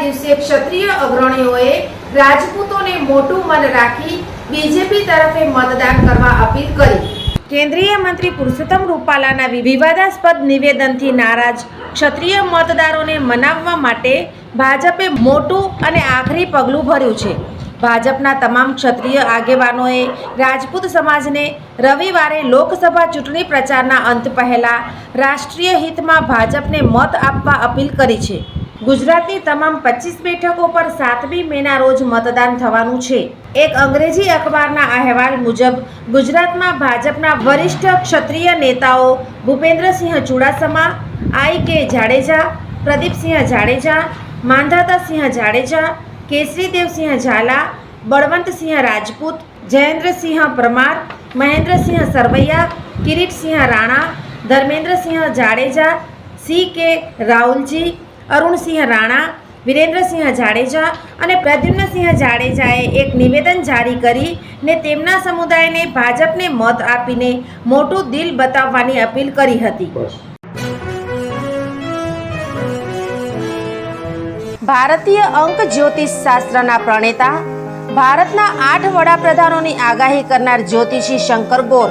દિવસે ક્ષત્રિય અગ્રણીઓએ રાજપૂતોને મોટું મન રાખી બીજેપી તરફે મતદાન કરવા અપીલ કરી. કેન્દ્રીય મંત્રી પુરુષોત્તમ રૂપાલાના વિવાદાસ્પદ નિવેદનથી નારાજ ક્ષત્રિય મતદારોને મનાવવા માટે ભાજપે મોટું અને આખરી પગલું ભર્યું છે. ભાજપના તમામ ક્ષત્રિય આગેવાનોએ રાજપૂત સમાજને રવિવારે લોકસભા ચૂંટણી પ્રચારના અંત પહેલા રાષ્ટ્રીય હિતમાં ભાજપને મત આપવા અપીલ કરી છે. ગુજરાતની તમામ પચીસ બેઠકો પર સાતમી મેના રોજ મતદાન થવાનું છે. એક અંગ્રેજી અખબારના અહેવાલ મુજબ, ગુજરાતમાં ભાજપના વરિષ્ઠ ક્ષત્રિય નેતાઓ Bhupendrasinh Chudasama, I K Jadeja, Pradipsinh Jadeja Mandhatasinh Jadeja, Kesaridevsinh Zala, Balvantsinh Rajput, Jayendrasinh Parmar, Mahendrasinh Sarvaiya, Kiritsinh Rana, Dharmendrasinh Jadeja, C K Rahulji Arunsinh Rana Virendrasinh Jadeja અને પ્રદ્યુમ્નસિંહ જાડેજાએ એક નિવેદન જારી કરી ને તેમના સમુદાયને ભાજપને મત આપીને મોટું દિલ બતાવવાની અપીલ કરી હતી. ભારતીય અંક જ્યોતિષ શાસ્ત્રના પ્રણેતા ભારતના આઠ વડાપ્રધાનોની આગાહી કરનાર જ્યોતિષી શંકર ગોર